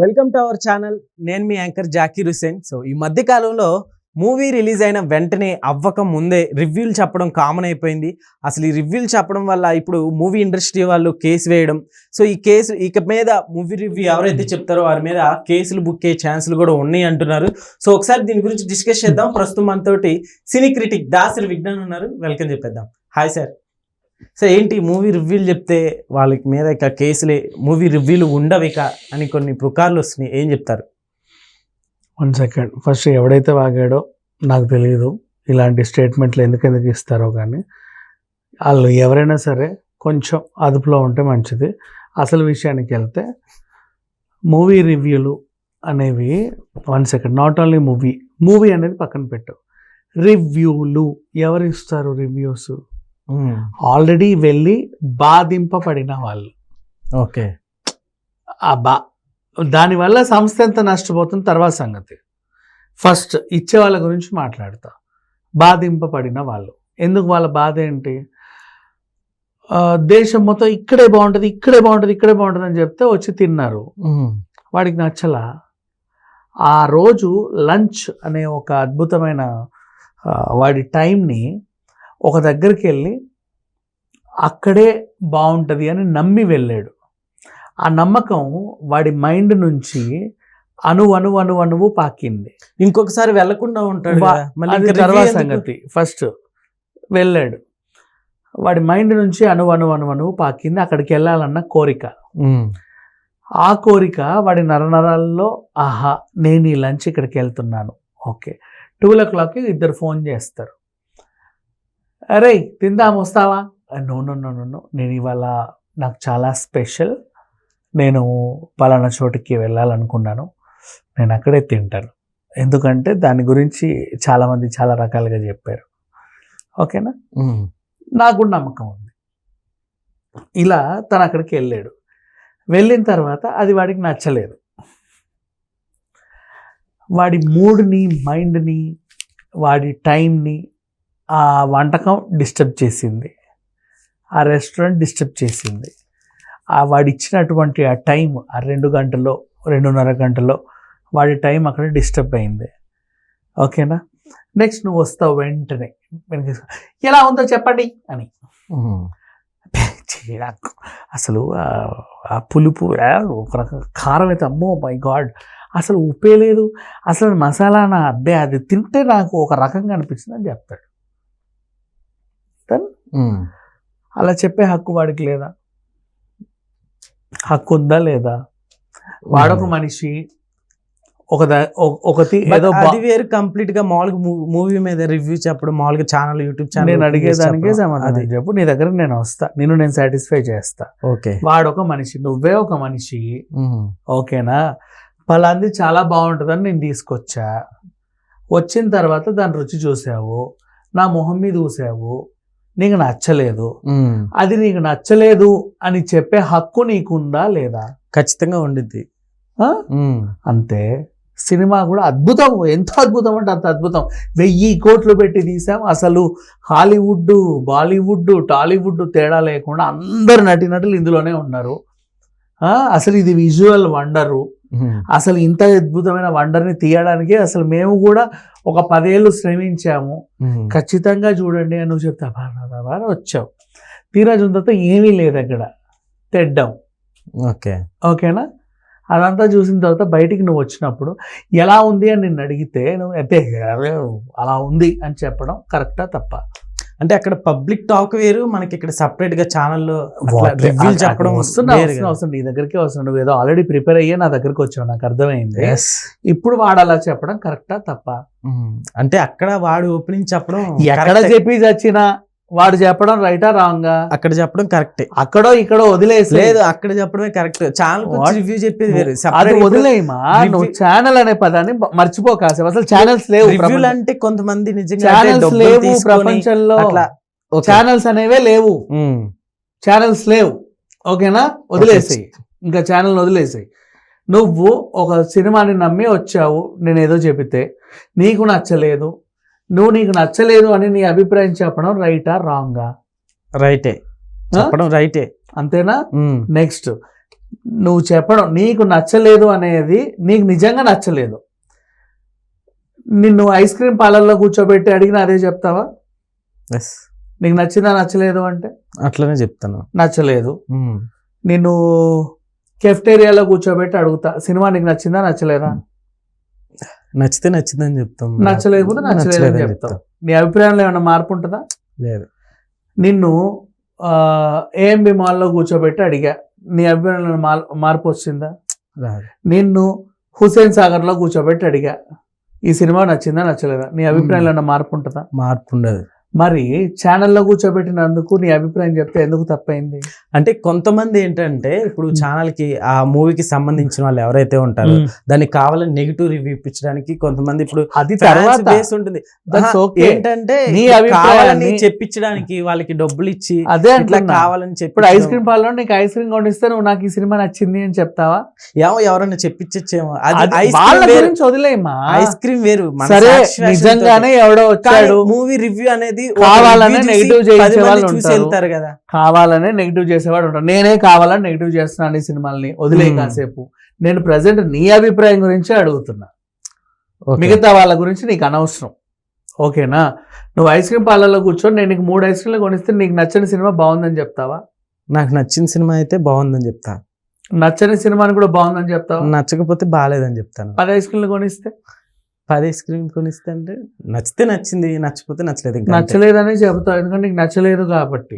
Welcome to our channel నేను మీ anchor Zakir Hussain so ఈ మధ్య కాలంలో మూవీ రిలీజ్ అయిన వెంటనే అవ్వక ముందే రివ్యూలు చెప్పడం కామన్ అయిపోయింది. అసలు ఈ రివ్యూలు చెప్పడం వల్ల ఇప్పుడు మూవీ ఇండస్ట్రీ వాళ్ళు కేసు వేయడం. సో ఈ కేసు ఇక మీద మూవీ రివ్యూ ఎవరైతే చెప్తారో వారి మీద కేసులు బుక్ అయ్యే ఛాన్సులు కూడా ఉన్నాయి అంటున్నారు. సో ఒకసారి దీని గురించి డిస్కస్ చేద్దాం. ప్రస్తుతం మనతోటి సినీ క్రిటిక్ దాసరి విజ్ఞాన్ ఉన్నారు. వెల్కమ్ చెప్పేద్దాం. హాయ్ సార్ సో ఏంటి మూవీ రివ్యూలు చెప్తే వాళ్ళకి మీద ఇక కేసులే మూవీ రివ్యూలు ఉండవిక అని కొన్ని పుకార్లు వస్తున్నాయి. ఏం చెప్తారు? One second. ఫస్ట్ ఎవడైతే వాగాడో నాకు తెలియదు ఇలాంటి స్టేట్మెంట్లు ఎందుకు ఎందుకు ఇస్తారో కానీ వాళ్ళు ఎవరైనా సరే కొంచెం అదుపులో ఉంటే మంచిది. అసలు విషయానికి వెళ్తే మూవీ రివ్యూలు అనేవి one second not only movie movie అనేది పక్కన పెట్టు. రివ్యూలు ఎవరు ఇస్తారు రివ్యూస్? ఆల్రెడీ వెళ్ళి బాధింపబడిన వాళ్ళు. ఓకే. ఆ బా దానివల్ల సంస్థ ఎంత నష్టపోతుంది తర్వాత సంగతి. ఫస్ట్ ఇచ్చే వాళ్ళ గురించి మాట్లాడతా. బాధింపబడిన వాళ్ళు. ఎందుకు వాళ్ళ బాధ ఏంటి? దేశం మొత్తం ఇక్కడే బాగుంటుంది ఇక్కడే బాగుంటుంది ఇక్కడే బాగుంటుంది అని చెప్తే వచ్చి తిన్నారు. వాడికి నచ్చలా? ఆ రోజు లంచ్ అనే ఒక అద్భుతమైన వాడి టైంని ఒక దగ్గరికి వెళ్ళి అక్కడే బాగుంటుంది అని నమ్మి వెళ్ళాడు. ఆ నమ్మకం వాడి మైండ్ నుంచి అణు అణు అణు అణువు పాకింది. ఇంకొకసారి వెళ్ళకుండా ఉంటాడు. మళ్ళీ తర్వాత? సంగతి. ఫస్ట్ వెళ్ళాడు. వాడి మైండ్ నుంచి అణు అణు అణు అణువు పాకింది. అక్కడికి వెళ్ళాలన్న కోరిక. ఆ కోరిక వాడి నరనరాల్లో ఆహా నేను ఈ లంచ్ ఇక్కడికి వెళ్తున్నాను. ఓకే. టూ ఓ క్లాక్కి ఇద్దరు ఫోన్ చేస్తారు. అరే తిందాం వస్తావా? No no no no no. నేను ఇవాళ నాకు చాలా స్పెషల్. నేను పలానా చోటుకి వెళ్ళాలనుకున్నాను. నేను అక్కడే తింటాను. ఎందుకంటే దాని గురించి చాలామంది చాలా రకాలుగా చెప్పారు. ఓకేనా. నాకు నమ్మకం ఉంది. ఇలా తను అక్కడికి వెళ్ళాడు. వెళ్ళిన తర్వాత అది వాడికి నచ్చలేదు. వాడి మూడ్ని మైండ్ని వాడి టైంని ఆ వంటకం డిస్టర్బ్ చేసింది. ఆ రెస్టారెంట్ డిస్టర్బ్ చేసింది. ఆ వాడి ఇచ్చినటువంటి ఆ టైం ఆ రెండు గంటల్లో రెండున్నర గంటలో వాడి టైం అక్కడ డిస్టర్బ్ అయింది. ఓకేనా? నెక్స్ట్ నువ్వు వస్తావు వెంటనే. ఎలా ఉందో చెప్పండి అని. అసలు ఆ- పులుపు ఒక రకం కారం అయితే అమ్మో మై గాడ్. అసలు ఉప్పే లేదు. అసలు మసాలా నా అబ్బే అది తింటే నాకు ఒక రకంగా అనిపించింది అని చెప్తాడు. ఉమ్. అలా చెప్పే హక్కు వాడికి లేదా? హక్కు ఉందా లేదా? వాడొక మనిషి ఒక ఒక- ఒకటి ఏదో అది వేరు కంప్లీట్గా మామూలుగా మూవీ మీద రివ్యూ చెప్పడం మామూలుగా ఛానల్ యూట్యూబ్ ఛానల్ నేను అడిగేదానికే సమాధానం చెప్పు. నీ దగ్గర నేను వస్తా. నేను నేను సాటిస్ఫై చేస్తా. ఓకే. వాడొక మనిషి నువ్వే ఒక మనిషి. ఓకేనా? పలాంది చాలా బాగుంటుందని నేను తీసుకొచ్చా. వచ్చిన తర్వాత దాని రుచి చూసావు నా మొహం మీద చూసావు నీకు నచ్చలేదు. అది నీకు నచ్చలేదు అని చెప్పే హక్కు నీకుందా లేదా? ఖచ్చితంగా ఉండిద్ది. అంతే. సినిమా కూడా అద్భుతం. ఎంత అద్భుతం అంటే అంత అద్భుతం. వెయ్యి కోట్లు పెట్టి తీసాం. అసలు హాలీవుడ్ బాలీవుడ్ టాలీవుడ్ తేడా లేకుండా అందరు నటినటులు ఇందులోనే ఉన్నారు. అసలు ఇది విజువల్ వండరు. అసలు ఇంత అద్భుతమైన వండర్ని తీయడానికి అసలు మేము కూడా ఒక పదేళ్ళు శ్రమించాము. ఖచ్చితంగా చూడండి అని నువ్వు చెప్తా బాగా వచ్చావు. తీరా చూసిన తర్వాత ఏమీ లేదు అక్కడ. తెడ్డాం. ఓకే. ఓకేనా? అదంతా చూసిన తర్వాత బయటికి నువ్వు వచ్చినప్పుడు ఎలా ఉంది అని నిన్ను అడిగితే నువ్వు అయితే అలా ఉంది అని చెప్పడం కరెక్టా తప్ప? అంటే అక్కడ పబ్లిక్ టాక్ వేరు మనకి ఇక్కడ సపరేట్గా ఛానల్లో చెప్పడం వస్తున్నా. వస్తున్నా నీ దగ్గరికి వస్తున్నా నువ్వు ఏదో ఆల్రెడీ ప్రిపేర్ అయ్యే నా దగ్గరికి వచ్చావు నాకు అర్థమైంది. ఇప్పుడు వాడు అలా చెప్పడం కరెక్టా తప్ప. అంటే అక్కడ వాడు ఓపెనింగ్ చెప్పడం ఎక్కడ. చెప్పి చచ్చినా వాడు చెప్పడం రైటా రాంగా అక్కడ చెప్పడం కరెక్టే అక్కడో ఇక్కడో వదిలేసి. లేదు అక్కడ చెప్పడమే కరెక్ట్ ఛానల్? రివ్యూ చెప్పేది వేరు. అది వదిలేయమా నువ్వు ఛానల్ అనే పదాన్ని మర్చిపో కాసేపు. అసలు ఛానల్స్ లేవు రివ్యూలు అంటే కొంతమంది నిజంగా ఛానల్స్ లేవు ప్రపంచంలో. ఛానల్స్ అనేవే లేవు. ఛానల్స్ లేవు. ఓకేనా? వదిలేసేయి. ఇంకా ఛానల్ వదిలేసేయి. నువ్వు ఒక సినిమాని నమ్మి వచ్చావు నేను ఏదో చెబితే నీకు నచ్చలేదు నువ్వు నీకు నచ్చలేదు అని నీ అభిప్రాయం చెప్పడం రైటా రాంగా? రైటే. చెప్పడం రైటే. అంతేనా. నెక్స్ట్. నువ్వు చెప్పడం నీకు నచ్చలేదు అనేది నీకు నిజంగా నచ్చలేదు. నిన్ను ఐస్ క్రీమ్ పార్లర్లో కూర్చోబెట్టి అడిగిన అదే చెప్తావా? ఎస్. నీకు నచ్చిందా నచ్చలేదు అంటే? అట్లనే చెప్తాను. నచ్చలేదు. నిన్ను కెఫ్టేరియాలో కూర్చోబెట్టి అడుగుతా సినిమా నీకు నచ్చిందా నచ్చలేదా? నచ్చితే నచ్చిందని చెప్తాం. నచ్చలేకపోతే నచ్చలేదని చెప్తావు నీ అభిప్రాయంలో ఏమైనా మార్పు ఉంటుందా? లేదు. నిన్ను ఏఎంబి మాల్లో కూర్చోబెట్టి అడిగా. నీ అభిప్రాయంలో మార్- మార్పు వచ్చిందా? నిన్ను హుసేన్ సాగర్లో కూర్చోబెట్టి అడిగా. ఈ సినిమా నచ్చిందా నచ్చలేదా? నీ అభిప్రాయంలో ఏమైనా మార్పు ఉంటుందా? మార్పు ఉండదు. మరి ఛానల్లో కూర్చోబెట్టినందుకు నీ అభిప్రాయం చెప్తే ఎందుకు తప్పైంది? అంటే కొంతమంది ఏంటంటే ఇప్పుడు ఛానల్కి ఆ మూవీకి సంబంధించిన వాళ్ళు ఎవరైతే ఉంటారో దానికి కావాలని నెగిటివ్ రివ్యూ ఇప్పించడానికి కొంతమంది ఇప్పుడు అది తర్వాత. బేస్ ఉంటుంది. ఏంటంటే నీ కావాలని చెప్పించడానికి వాళ్ళకి డబ్బులు ఇచ్చి అదే అంటున్నా. కావాలని చెప్పి ఇప్పుడు ఐస్ క్రీమ్ పార్లర్ నీకు ఐస్ క్రీమ్ కొనిస్తే నువ్వు నాకు ఈ సినిమా నచ్చింది అని చెప్తావా? ఏమో ఎవరైనా చెప్పించేమో అది అది ఐస్ క్రీమ్ వేరు. నిజంగానే ఎవడో వచ్చాడు. మూవీ రివ్యూ అనేది ఒక కావాలనే review చూసి వాళ్ళు ఉంటారు. కదా. కావాలనే నెగిటివ్ చేసేవాడు ఉంటాడు. నేనే కావాలని నెగిటివ్ చేస్తున్నాను ఈ సినిమాల్ని. వదిలే. కాసేపు. నేను ప్రజెంట్ నీ అభిప్రాయం గురించే అడుగుతున్నా. మిగతా వాళ్ళ గురించి నీకు అనవసరం. ఓకేనా? నువ్వు ఐస్ క్రీమ్ పార్లర్లో కూర్చొని నేను నీకు మూడు ఐస్ క్రీమ్లు కొనిస్తే నీకు నచ్చని సినిమా బాగుందని చెప్తావా? నాకు నచ్చిన సినిమా అయితే బాగుందని చెప్తా. నచ్చని సినిమాని కూడా బాగుందని చెప్తావా? నచ్చకపోతే బాగాలేదని చెప్తాను. పది ఐస్ క్రీమ్లు కొనిస్తే? పది ఐస్ క్రీమ్ కొనిస్తే అంటే నచ్చితే నచ్చింది నచ్చకపోతే నచ్చలేదు. నచ్చలేదనే చెప్తావు ఎందుకంటే నీకు నచ్చలేదు కాబట్టి.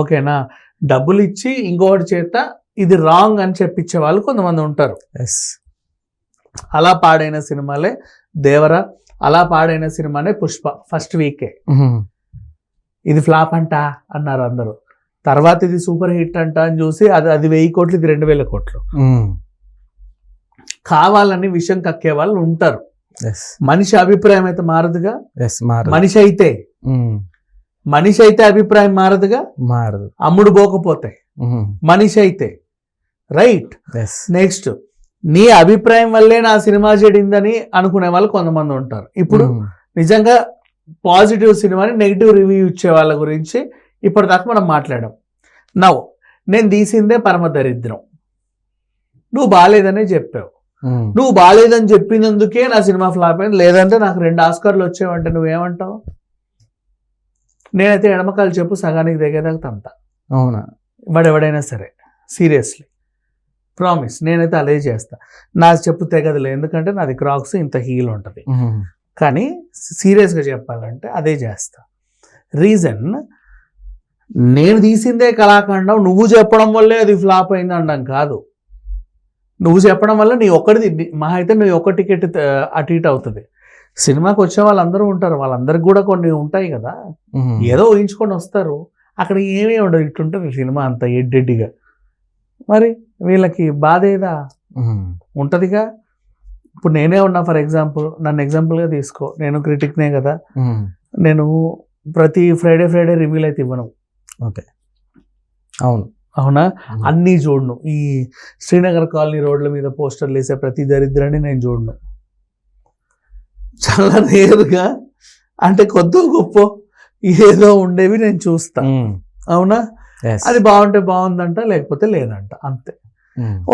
ఓకేనా డబ్బులు ఇచ్చి ఇంకొకటి చేత ఇది రాంగ్ అని చెప్పించే వాళ్ళు కొంతమంది ఉంటారు Yes. అలా పాడైన సినిమాలే దేవర అలా పాడైన సినిమానే పుష్ప ఫస్ట్ వీకే. ఇది ఫ్లాప్ అంట అన్నారు అందరూ తర్వాత ఇది సూపర్ హిట్ అంట అని చూసి అది అది వెయ్యి కోట్లు ఇది రెండు వేల కోట్లు. కావాలని విషయం కక్కే వాళ్ళు ఉంటారు. మనిషి అభిప్రాయం అయితే మారదుగా? మనిషి అయితే. మనిషి అయితే అభిప్రాయం మారదుగా? మారదు. అమ్ముడు పోకపోతే. మనిషి అయితే? రైట్. నెక్స్ట్ నీ అభిప్రాయం వల్లే నా సినిమా చెడిందని అనుకునే వాళ్ళు కొంతమంది ఉంటారు. ఇప్పుడు. నిజంగా పాజిటివ్ సినిమాని నెగిటివ్ రివ్యూ ఇచ్చే వాళ్ళ గురించి ఇప్పటిదాకా మనం మాట్లాడాం. నవ్వు నేను తీసిందే పరమ దరిద్రం. నువ్వు బాగాలేదనే చెప్పావు. నువ్వు బాగాలేదని చెప్పినందుకే నా సినిమా ఫ్లాప్ అయింది. లేదంటే నాకు రెండు ఆస్కార్లు వచ్చేవంటే నువ్వేమంటావు? నేనైతే ఎడమకాలు చెప్పు సగానికి దిగేదాకా తంత. అవునా? వాడు ఎవడైనా సరే సీరియస్లీ. ప్రామిస్ నేనైతే అదే చేస్తా. నా చెప్పు తెగదులే ఎందుకంటే నాది క్రాక్స్ ఇంత హీల్ ఉంటుంది. కానీ సీరియస్గా చెప్పాలంటే అదే చేస్తా. రీజన్ నేను తీసిందే కళాఖండం నువ్వు చెప్పడం వల్లే అది ఫ్లాప్ అయింది అనడం కాదు. నువ్వు చెప్పడం వల్ల నీ ఒక్కడిది మహా అయితే నీ ఒక్క టికెట్ అటు ఇటు అవుతుంది. సినిమాకి వచ్చే వాళ్ళందరూ ఉంటారు వాళ్ళందరికి కూడా కొన్ని ఉంటాయి కదా. ఏదో ఊహించుకొని వస్తారు. అక్కడ ఏమీ ఉండదు ఇట్లుంటుంది సినిమా అంత ఎడ్డెడ్డిగా. మరి వీళ్ళకి బాధ ఏదా. ఉంటుందిగా? ఇప్పుడు నేనే ఉన్నా ఫర్ ఎగ్జాంపుల్ నన్ను ఎగ్జాంపుల్గా తీసుకో. నేను క్రిటిక్నే కదా. నేను ప్రతి ఫ్రైడే ఫ్రైడే రివ్యూలు అయితే ఇవ్వను అవును. అవునా. అన్నీ చూడను. ఈ శ్రీనగర్ కాలనీ రోడ్ల మీద పోస్టర్లు వేసే ప్రతి దరిద్రాన్ని నేను చూడను. చాలా నేరుగా అంటే కొత్త గొప్ప ఏదో ఉండేవి నేను చూస్తా. అవునా. అది బాగుంటే బాగుందంట లేకపోతే లేదంట అంతే.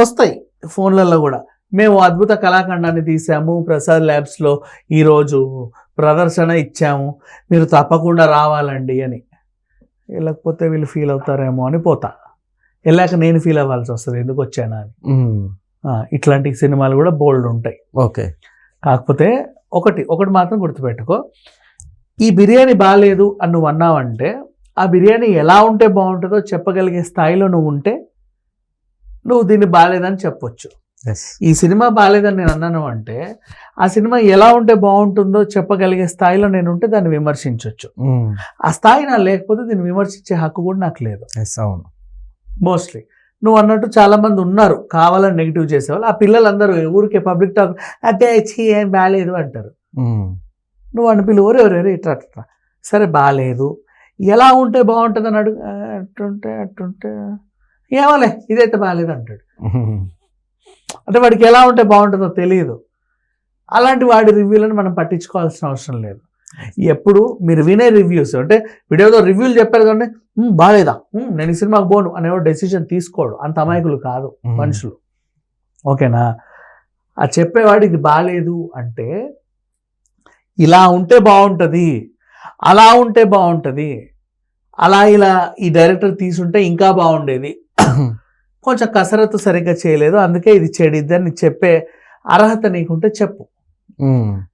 వస్తాయి ఫోన్లలో కూడా. మేము అద్భుత కళాఖండాన్ని తీసాము ప్రసాద్ ల్యాబ్స్లో ఈరోజు ప్రదర్శన ఇచ్చాము. మీరు తప్పకుండా రావాలండి అని. వెళ్ళకపోతే వీళ్ళు ఫీల్ అవుతారేమో అని పోతా. వెళ్ళాక నేను ఫీల్ అవ్వాల్సి వస్తుంది. ఎందుకు వచ్చానా అని. ఇట్లాంటి సినిమాలు కూడా బోల్డ్ ఉంటాయి. ఓకే. కాకపోతే ఒకటి ఒకటి మాత్రం గుర్తుపెట్టుకో. ఈ బిర్యానీ బాగాలేదు అని నువ్వు అన్నావంటే ఆ బిర్యానీ ఎలా ఉంటే బాగుంటుందో చెప్పగలిగే స్థాయిలో నువ్వు ఉంటే నువ్వు దీన్ని బాగాలేదని చెప్పొచ్చు. ఎస్ ఈ సినిమా బాగాలేదని నేను అన్నాను అంటే ఆ సినిమా ఎలా ఉంటే బాగుంటుందో చెప్పగలిగే స్థాయిలో నేను ఉంటే దాన్ని విమర్శించవచ్చు ఆ స్థాయి నా లేకపోతే దీన్ని విమర్శించే హక్కు కూడా నాకు లేదు. ఎస్ అవును. మోస్ట్లీ నువ్వు అన్నట్టు చాలా మంది ఉన్నారు. కావాలని నెగిటివ్ చేసేవాళ్ళు. ఆ పిల్లలందరూ ఊరికే పబ్లిక్ టాక్ అదే ఛీ ఏం బాగాలేదు అంటారు. నువ్వు అని ఒరే ఒరే ఇట్లా అట్లా సరే బాగాలేదు ఎలా ఉంటే బాగుంటుంది? అని అడుగు "ఆ, అట్టుంటే అట్టుంటే ఏమోలే ఇదైతే బాగాలేదు అంటాడు. అంటే వాడికి ఎలా ఉంటే బాగుంటుందో తెలియదు అలాంటి వాడి రివ్యూలను మనం పట్టించుకోవాల్సిన అవసరం లేదు. ఎప్పుడు మీరు వినే రివ్యూస్ అంటే వీడియోలో రివ్యూలు చెప్పారు కానీ "ఉమ్, బాగాలేదా నేను ఈ సినిమాకి పోను అనేవాడు డెసిషన్ తీసుకోడు. అంత అమాయకులు కాదు. మనుషులు. ఓకేనా? ఆ చెప్పేవాడు ఇది బాగాలేదు అంటే ఇలా ఉంటే బాగుంటుంది అలా ఉంటే బాగుంటుంది అలా ఇలా ఈ డైరెక్టర్ తీసుంటే ఇంకా బాగుండేది. కొంచెం కసరత్తు సరిగ్గా చేయలేదు అందుకే ఇది చెడిద్ది అని చెప్పే అర్హత నీకుంటే చెప్పు.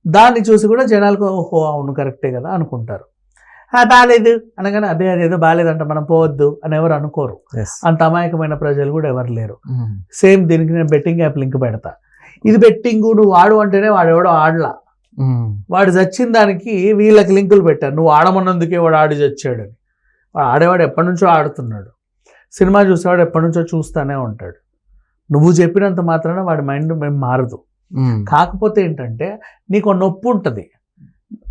దాన్ని చూసి కూడా జనాలకు ఓహో అవును కరెక్టే కదా అనుకుంటారు. "ఆ, బాగాలేదు అనగానే అదే అదేదో బాగాలేదంట మనం పోవద్దు అని ఎవరు అనుకోరు. అంత అమాయకమైన ప్రజలు కూడా ఎవరు లేరు. సేమ్ దీనికి నేను బెట్టింగ్ యాప్ లింక్ పెడతా. ఇది బెట్టింగ్ నువ్వు ఆడు అంటేనే వాడు ఎవడో ఆడలా. వాడు చచ్చిన దానికి వీళ్ళకి లింకులు పెట్టారు నువ్వు ఆడమన్నందుకే వాడు ఆడి చచ్చాడని వాడు ఆడేవాడు ఎప్పటి నుంచో ఆడుతున్నాడు. సినిమా చూసేవాడు ఎప్పటి నుంచో చూస్తానే ఉంటాడు. నువ్వు చెప్పినంత మాత్రాన వాడి మైండ్ మేము మారదు. కాకపోతే ఏంటంటే నీకు నొప్పి ఉంటుంది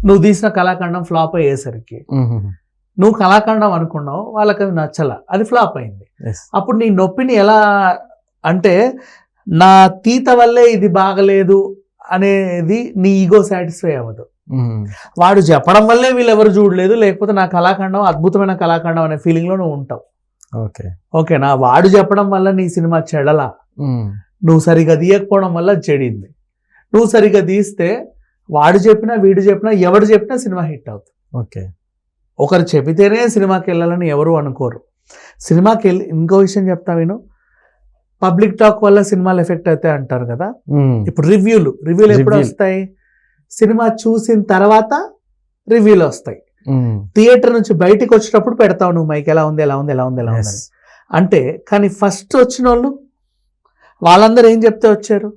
నువ్వు తీసిన కళాఖండం ఫ్లాప్ అయ్యేసరికి. నువ్వు కళాఖండం అనుకున్నావు వాళ్ళకి అది నచ్చల అది ఫ్లాప్ అయింది. అప్పుడు నీ నొప్పిని ఎలా అంటే నా తీత వల్లే ఇది బాగలేదు అనేది నీ ఈగో సాటిస్ఫై అవ్వదు. వాడు చెప్పడం వల్లే వీళ్ళు ఎవరు చూడలేదు లేకపోతే నా కళాఖండం అద్భుతమైన కళాఖండం అనే ఫీలింగ్లో నువ్వు ఉంటావు ఓకే ఓకేనా వాడు చెప్పడం వల్ల నీ సినిమా చెడలా. నువ్వు సరిగా తీయకపోవడం వల్ల చెడింది. నువ్వు సరిగా తీస్తే వాడు చెప్పినా వీడు చెప్పినా ఎవడు చెప్పినా సినిమా హిట్ అవుతుంది. ఓకే. ఒకరు చెబితేనే సినిమాకి వెళ్ళాలని ఎవరు అనుకోరు. సినిమాకి వెళ్ళి ఇంకో విషయం చెప్తా విను. పబ్లిక్ టాక్ వల్ల సినిమాలు ఎఫెక్ట్ అవుతాయి అంటారు కదా. ఇప్పుడు రివ్యూలు రివ్యూలు ఎప్పుడు Review. వస్తాయి? సినిమా చూసిన తర్వాత రివ్యూలు వస్తాయి. థియేటర్ నుంచి బయటికి వచ్చేటప్పుడు పెడతావు నువ్వు మైక్ ఎలా ఉంది ఎలా ఉంది ఎలా ఉంది ఎలా. ఉందని అంటే కానీ ఫస్ట్ వచ్చిన వాళ్ళు వాళ్ళందరూ ఏం చెప్తే వచ్చారు.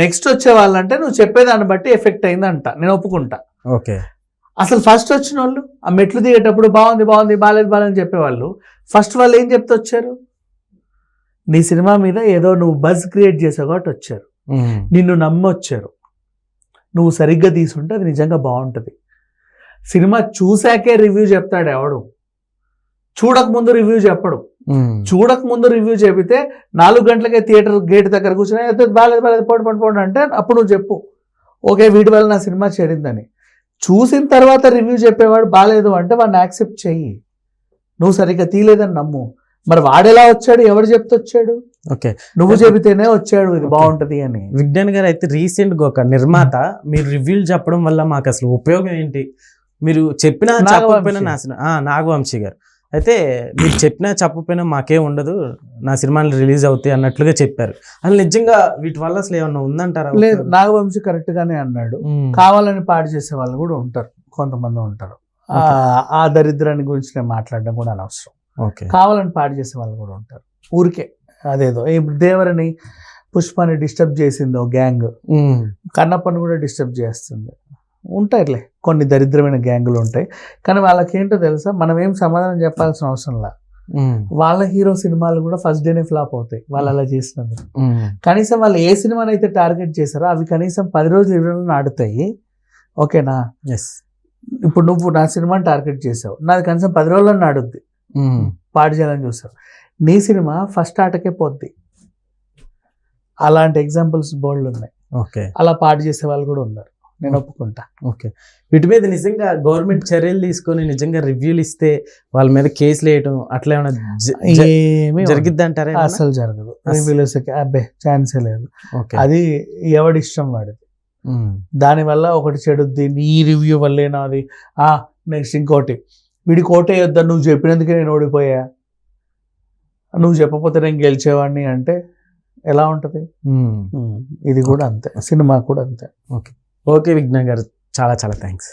నెక్స్ట్ వచ్చే వాళ్ళంటే నువ్వు చెప్పేదాన్ని బట్టి ఎఫెక్ట్ అయిందంట. నేను ఒప్పుకుంటా. ఓకే. అసలు ఫస్ట్ వచ్చిన వాళ్ళు ఆ మెట్లు దిగేటప్పుడు బాగుంది బాగుంది బాగాలేదు బాగాలేదు చెప్పేవాళ్ళు ఫస్ట్ వాళ్ళు ఏం చెప్తే వచ్చారు? నీ సినిమా మీద ఏదో నువ్వు బజ్ క్రియేట్ చేసావు కాబట్టి వచ్చారు. నిన్ను నమ్మి వచ్చారు. నువ్వు సరిగ్గా తీసుంటే అది నిజంగా బాగుంటుంది. సినిమా చూశాకే రివ్యూ చెప్తాడు ఎవడు. చూడక ముందు రివ్యూ చెప్పడు. చూడక ముందు రివ్యూ చెబితే నాలుగు గంటలకే థియేటర్ గేట్ దగ్గర కూర్చొని "అయితే బాగాలేదు బాగాలేదు పోండి పోండి పోండి అంటే అప్పుడు నువ్వు చెప్పు. ఓకే వీటి వల్ల నా సినిమా చెడిందని. చూసిన తర్వాత రివ్యూ చెప్పేవాడు బాగాలేదు అంటే వాడిని యాక్సెప్ట్ చెయ్యి. నువ్వు సరిగ్గా తీయలేదని నమ్ము. మరి వాడెలా వచ్చాడు? ఎవడు చెప్తే వచ్చాడు? ఓకే. నువ్వు చెబితేనే వచ్చాడు ఇది. బాగుంటది అని. విజ్ఞాన్ గారు అయితే రీసెంట్గా ఒక నిర్మాత మీరు రివ్యూలు చెప్పడం వల్ల మాకు అసలు ఉపయోగం ఏంటి? మీరు చెప్పినా నాగవంశీ. చెప్పకపోయినా నా సినిమా ఆ, నాగవంశీ గారు. అయితే మీరు చెప్పినా చెప్పకపోయినా మాకేం ఉండదు. నా సినిమాలు రిలీజ్ అవుతాయి అన్నట్లుగా చెప్పారు. అసలు నిజంగా వీటి వల్ల అసలు ఏమన్నా ఉందంటారా? లేదు నాగవంశీ కరెక్ట్ గానే అన్నాడు. కావాలని పాడు చేసే వాళ్ళు కూడా ఉంటారు. కొంతమంది ఉంటారు. ఆ- దరిద్రాన్ని గురించి నేను మాట్లాడడం కూడా అనవసరం. ఓకే. కావాలని పాడు చేసే వాళ్ళు కూడా ఉంటారు. ఊరికే అదేదో. ఇప్పుడు దేవరని పుష్పాన్ని డిస్టర్బ్ చేసిందో గ్యాంగ్ మ్మ్. కన్నప్పని కూడా డిస్టర్బ్ చేస్తుంది. ఉంటాయిలే. కొన్ని దరిద్రమైన గ్యాంగులు ఉంటాయి. కానీ వాళ్ళకి ఏంటో తెలుసా? మనం ఏం సమాధానం చెప్పాల్సిన అవసరం లా. మ్మ్. వాళ్ళ హీరో సినిమాలు కూడా ఫస్ట్ డేనే ఫ్లాప్ అవుతాయి వాళ్ళు అలా చేసినందుకు. కనీసం వాళ్ళు ఏ సినిమాని అయితే టార్గెట్ చేశారో అవి కనీసం పది రోజులు ఇరవై రోజులు ఆడుతాయి. ఓకేనా? Yes. ఇప్పుడు నువ్వు నా సినిమాని టార్గెట్ చేసావు నాది కనీసం పది రోజుల్లో ఆడుద్ది. పాడు చేయాలని చూసావు నీ సినిమా ఫస్ట్ ఆటకే పోద్ది. అలాంటి ఎగ్జాంపుల్స్ బోల్డ్ ఉన్నాయి. ఓకే. అలా పాడు చేసే వాళ్ళు కూడా ఉన్నారు. నేను ఒప్పుకుంటా. ఓకే. వీటి మీద నిజంగా గవర్నమెంట్ చర్యలు తీసుకొని నిజంగా రివ్యూలు ఇస్తే వాళ్ళ మీద కేసులు వేయటం అట్లా ఏమైనా ఏమీ జరిగిద్ది అంటారా? అసలు జరగదు. రివ్యూలర్స్ అబ్బే ఛాన్సే లేదు. అది ఎవడి ఇష్టం వాడిది. దానివల్ల ఒకటి చెడుద్ది నీ రివ్యూ వల్లే నాది. ఆ నెక్స్ట్ ఇంకోటి. వీడి కోటేయొద్దా నువ్వు చెప్పినందుకే నేను ఓడిపోయా? నువ్వు చెప్పకపోతే నేను గెలిచేవాడిని అంటే ఎలా ఉంటుంది. ఇది కూడా అంతే. సినిమా కూడా అంతే. ఓకే. ఓకే విజ్ఞాన్ గారు చాలా చాలా థ్యాంక్స్